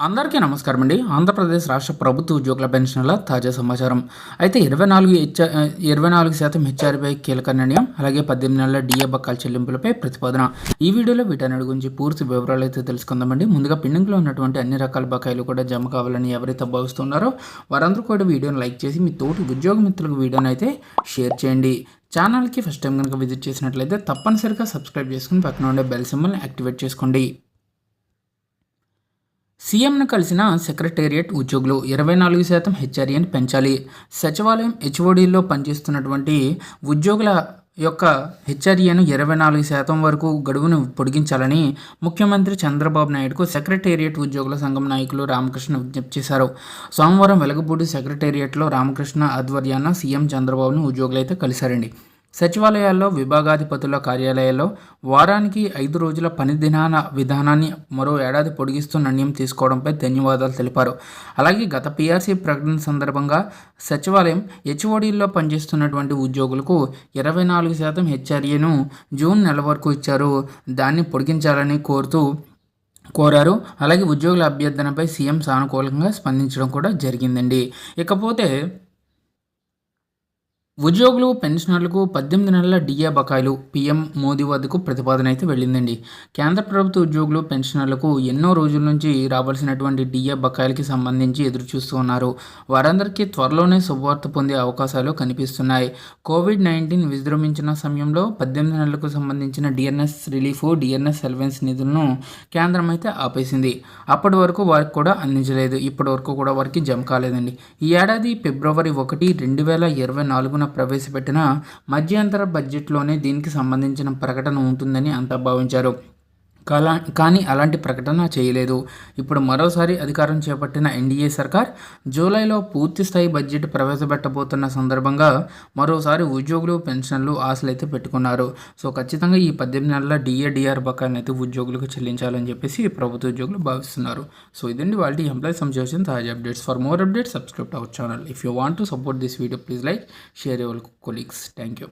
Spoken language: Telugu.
అందరికీ నమస్కారం అండి. ఆంధ్రప్రదేశ్ రాష్ట్ర ప్రభుత్వ ఉద్యోగుల పెన్షన్ల తాజా సమాచారం. అయితే ఇరవై నాలుగు హెచ్ఆర్ ఇరవై నాలుగు శాతం హెచ్ఆర్పై కీలక నిర్ణయం అలాగే పద్దెనిమిది నెలల డిఏ బక్కాల చెల్లింపులపై ప్రతిపాదన. ఈ వీడియోలో వీటన్నిటి గురించి పూర్తి వివరాలు అయితే తెలుసుకుందామండి ముందుగా పెండింగ్లో ఉన్నటువంటి అన్ని రకాల బకాయిలు కూడా జమ కావాలని ఎవరైతే భావిస్తున్నారో వారందరూ కూడా వీడియోని లైక్ చేసి మీ తోటి ఉద్యోగ మిత్రులకు వీడియోని అయితే షేర్ చేయండి. ఛానల్కి ఫస్ట్ టైం కనుక విజిట్ చేసినట్లయితే తప్పనిసరిగా సబ్స్క్రైబ్ చేసుకుని పక్కన ఉండే బెల్ సింబల్ని యాక్టివేట్ చేసుకోండి. సీఎంను కలిసిన సెక్రటేరియట్ ఉద్యోగులు ఇరవై నాలుగు శాతం హెచ్ఆర్ఏని పెంచాలి. సచివాలయం హెచ్ఓడిలో పనిచేస్తున్నటువంటి ఉద్యోగుల యొక్క హెచ్ఆర్ఏను ఇరవై నాలుగు శాతం వరకు గడువును పొడిగించాలని ముఖ్యమంత్రి చంద్రబాబు నాయుడుకు సెక్రటేరియట్ ఉద్యోగుల సంఘం నాయకులు రామకృష్ణ విజ్ఞప్తి చేశారు. సోమవారం వెలగపూడి సెక్రటేరియట్లో రామకృష్ణ ఆధ్వర్యాన సీఎం చంద్రబాబును ఉద్యోగులైతే కలిశారండి. సచివాలయాల్లో విభాగాధిపతుల కార్యాలయాల్లో వారానికి ఐదు రోజుల పని దినాన విధానాన్ని మరో ఏడాది పొడిగిస్తూ నిర్ణయం తీసుకోవడంపై ధన్యవాదాలు తెలిపారు. అలాగే గత పీఆర్సీ ప్రకటన సందర్భంగా సచివాలయం హెచ్ఓడీల్లో పనిచేస్తున్నటువంటి ఉద్యోగులకు ఇరవై నాలుగు శాతం హెచ్ఆర్ఏను జూన్ నెల వరకు ఇచ్చారు. దాన్ని పొడిగించాలని కోరుతూ కోరారు. అలాగే ఉద్యోగుల అభ్యర్థనపై సీఎం సానుకూలంగా స్పందించడం కూడా జరిగిందండి. ఇకపోతే ఉద్యోగులు పెన్షనర్లకు పద్దెనిమిది నెలల డిఏ బకాయిలు పీఎం మోదీ వద్దకు ప్రతిపాదన అయితే వెళ్ళిందండి. కేంద్ర ప్రభుత్వ ఉద్యోగులు పెన్షనర్లకు ఎన్నో రోజుల నుంచి రావాల్సినటువంటి డిఏ బకాయిలకి సంబంధించి ఎదురు చూస్తూ ఉన్నారు. వారందరికీ త్వరలోనే శుభవార్త పొందే అవకాశాలు కనిపిస్తున్నాయి. కోవిడ్ నైన్టీన్ విజృంభించిన సమయంలో పద్దెనిమిది నెలలకు సంబంధించిన డిఎన్ఎస్ రిలీఫ్ డిఎన్ఎస్ సెల్వెన్స్ నిధులను కేంద్రం అయితే ఆపేసింది. అప్పటి వరకు వారికి కూడా అందించలేదు. ఇప్పటి వరకు కూడా వారికి జమ కాలేదండి. ఈ ఏడాది ఫిబ్రవరి ఒకటి రెండు వేల ఇరవై నాలుగున ప్రవేశపెట్టిన మధ్యంతర బడ్జెట్లోనే దీనికి సంబంధించిన ప్రకటన ఉంటుందని అంతా భావించారు. కలా కానీ అలాంటి ప్రకటన చేయలేదు. ఇప్పుడు మరోసారి అధికారం చేపట్టిన ఎన్డీఏ సర్కార్ జూలైలో పూర్తి స్థాయి బడ్జెట్ ప్రవేశపెట్టబోతున్న సందర్భంగా మరోసారి ఉద్యోగులు పెన్షన్లు ఆశలు అయితే పెట్టుకున్నారు. సో ఖచ్చితంగా ఈ పద్దెనిమిది నెలల డిఏడిఆర్ బకాయిని అయితే ఉద్యోగులకు చెల్లించాలని చెప్పేసి ప్రభుత్వ ఉద్యోగులు భావిస్తున్నారు. సో ఇదండి వాళ్ళ ఎంప్లాయీ సంబంధించిన తాజా updates. For more updates subscribe our channel. If you want to support this video please like share your colleagues. Thank you